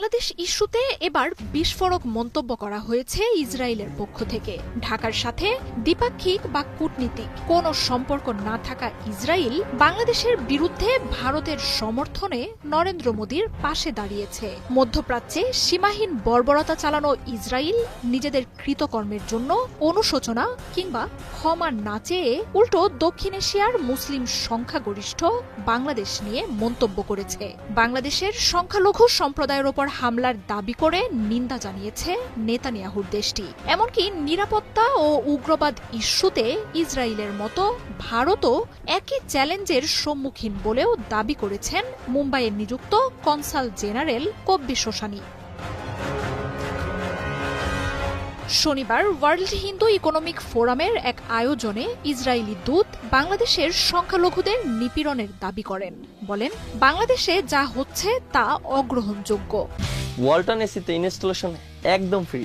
বাংলাদেশ ইস্যুতে এবার বিস্ফোরক মন্তব্য করা হয়েছে ইসরায়েলের পক্ষ থেকে। ঢাকার সাথে দ্বিপাক্ষিক বা কূটনীতিক কোনো সম্পর্ক না থাকা ইসরায়েল বাংলাদেশের বিরুদ্ধে ভারতের সমর্থনে নরেন্দ্র মোদীর পাশে দাঁড়িয়েছে। মধ্যপ্রাচ্যে সীমাহীন বর্বরতা চালানো ইসরায়েল নিজেদের কৃতকর্মের জন্য অনুশোচনা কিংবা ক্ষমা না চেয়ে উল্টো দক্ষিণ এশিয়ার মুসলিম সংখ্যাগরিষ্ঠ বাংলাদেশ নিয়ে মন্তব্য করেছে। বাংলাদেশের সংখ্যালঘু সম্প্রদায়ের ওপর হামলার দাবি করে নিন্দা জানিয়েছে নেতানিয়াহুর দেশটি। এমনকি নিরাপত্তা ও উগ্রবাদ ইস্যুতে ইসরায়েলের মতো ভারতও একই চ্যালেঞ্জের সম্মুখীন বলেও দাবি করেছেন মুম্বাইয়ে নিযুক্ত কনসাল জেনারেল কব্বি শোশানি শনিবার ওয়ার্ল্ড হিন্দু ইকোনমিক ফোরামের এক আয়োজনে ইসরায়েলি দূত বাংলাদেশের সংখ্যালঘুদের নিপীড়নের দাবি করেন। বলেন, বাংলাদেশে যা হচ্ছে তা অগ্রহণযোগ্য। ওয়ালটন এসিতে ইনস্টলেশন একদম ফ্রি।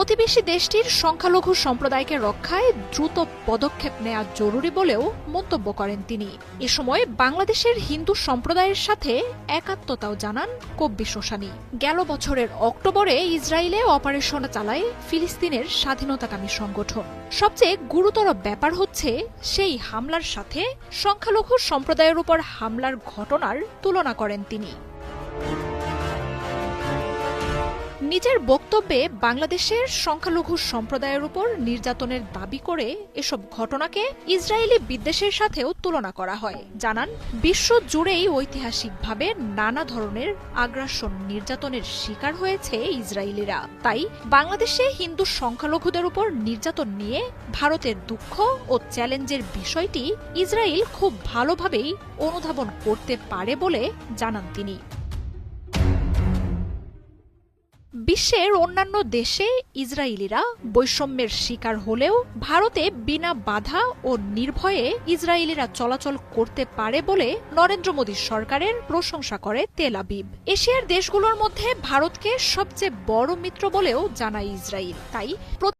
প্রতিবেশী দেশটির সংখ্যালঘু সম্প্রদায়কে রক্ষায় দ্রুত পদক্ষেপ নেওয়া জরুরি বলেও মন্তব্য করেন তিনি। এ সময় বাংলাদেশের হিন্দু সম্প্রদায়ের সাথে একাত্মতাও জানান কব্বি শোশানি গেল বছরের অক্টোবরে ইসরায়েলে অপারেশন চালায় ফিলিস্তিনের স্বাধীনতাকামী সংগঠন। সবচেয়ে গুরুতর ব্যাপার হচ্ছে সেই হামলার সাথে সংখ্যালঘু সম্প্রদায়ের উপর হামলার ঘটনার তুলনা করেন তিনি। নিজের বক্তব্যে বাংলাদেশের সংখ্যালঘু সম্প্রদায়ের উপর নির্যাতনের দাবি করে এসব ঘটনাকে ইসরায়েলি বিদ্বেষের সাথেও তুলনা করা হয়। জানান, বিশ্ব জুড়েই ঐতিহাসিকভাবে নানা ধরনের আগ্রাসন নির্যাতনের শিকার হয়েছে ইসরায়েলিরা। তাই বাংলাদেশে হিন্দু সংখ্যালঘুদের উপর নির্যাতন নিয়ে ভারতের দুঃখ ও চ্যালেঞ্জের বিষয়টি ইসরায়েল খুব ভালোভাবেই অনুধাবন করতে পারে বলে জানান তিনি। বিশ্বের অন্যান্য দেশে ইসরায়েলিরা বৈষম্যের শিকার হলেও ভারতে বিনা বাধা ও নির্ভয়ে ইসরায়েলিরা চলাচল করতে পারে বলে নরেন্দ্র মোদী সরকারের প্রশংসা করে তেল আবিব। এশিয়ার দেশগুলোর মধ্যে ভারতকে সবচেয়ে বড় মিত্র বলেও জানায় ইসরায়েল। তাই